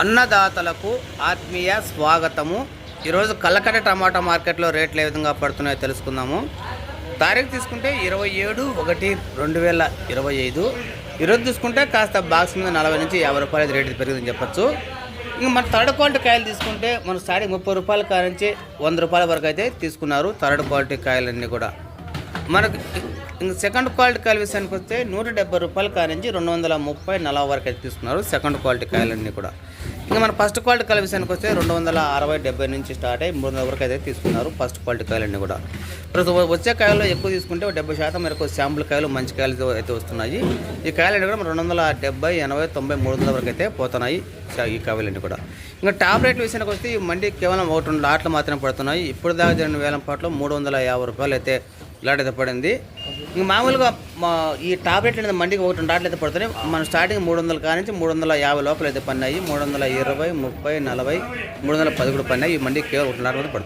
అన్నదాతలకు ఆత్మీయ స్వాగతము. ఈరోజు కలకట టమాటా మార్కెట్లో రేట్లు ఏ విధంగా పడుతున్నాయో తెలుసుకుందాము. తారీఖు తీసుకుంటే ఇరవై ఏడు ఒకటి రెండు వేల ఇరవై ఐదు. ఈరోజు తీసుకుంటే కాస్త బాక్స్ మీద నలభై నుంచి యాభై రూపాయలు రేటు పెరిగిందని చెప్పొచ్చు. ఇంక మన థర్డ్ క్వాలిటీ కాయలు తీసుకుంటే మన స్టార్టింగ్ ముప్పై రూపాయల కాడ నుంచి వంద రూపాయల వరకు అయితే తీసుకున్నారు థర్డ్ క్వాలిటీ కాయలన్నీ కూడా. మనకు ఇంక సెకండ్ క్వాలిటీ కాయల విషయానికి వస్తే నూట డెబ్బై రూపాయల కాడ నుంచి రెండు వందల ముప్పై నలభై వరకు అయితే తీసుకున్నారు సెకండ్ క్వాలిటీ కాయలన్నీ కూడా. ఇంకా మన ఫస్ట్ క్వాలిటీ కాయల విషయానికి వస్తే రెండు వందల అరవై డెబ్బై నుంచి స్టార్ట్ అయ్యి మూడు వందల వరకు అయితే తీసుకున్నారు ఫస్ట్ క్వాలిటీ కాయలన్నీ కూడా. ప్రతి వచ్చే కాయల్లో ఎక్కువ తీసుకుంటే ఒక డెబ్బై శాతం మేరకు శాంపుల్ కాయలు మంచి కాయలు అయితే వస్తున్నాయి. ఈ కాయలన్నీ కూడా రెండు వందల డెబ్బై ఎనభై తొంభై మూడు వందల వరకు అయితే పోతున్నాయి ఈ కాయలన్నీ కూడా. ఇంకా టాబ్లెట్ విషయానికి వస్తే ఈ మండి కేవలం ఒకటి రెండు లాట్లు మాత్రమే పడుతున్నాయి. ఇప్పుడు దాకా జరిగిన వేలం పాటలో మూడు వందల యాభై రూపాయలు అయితే లాటైతే అయితే పడింది. ఇంక మామూలుగా మా ఈ టాబ్లెట్ అనేది మండికి ఒకటి రెండు లాట్లు అయితే పడుతున్నాయి మనం స్టార్టింగ్ మూడు వందల కాడ నుంచి మూడు వందల యాభై లోపల అయితే పన్నాయి మూడు వందల ఇరవై ముప్పై నలభై మూడు వందల పది కూడా పన్నాయి ఈ మండికి కేవలం ఒకటి లాట్ అయితే పడుతుంది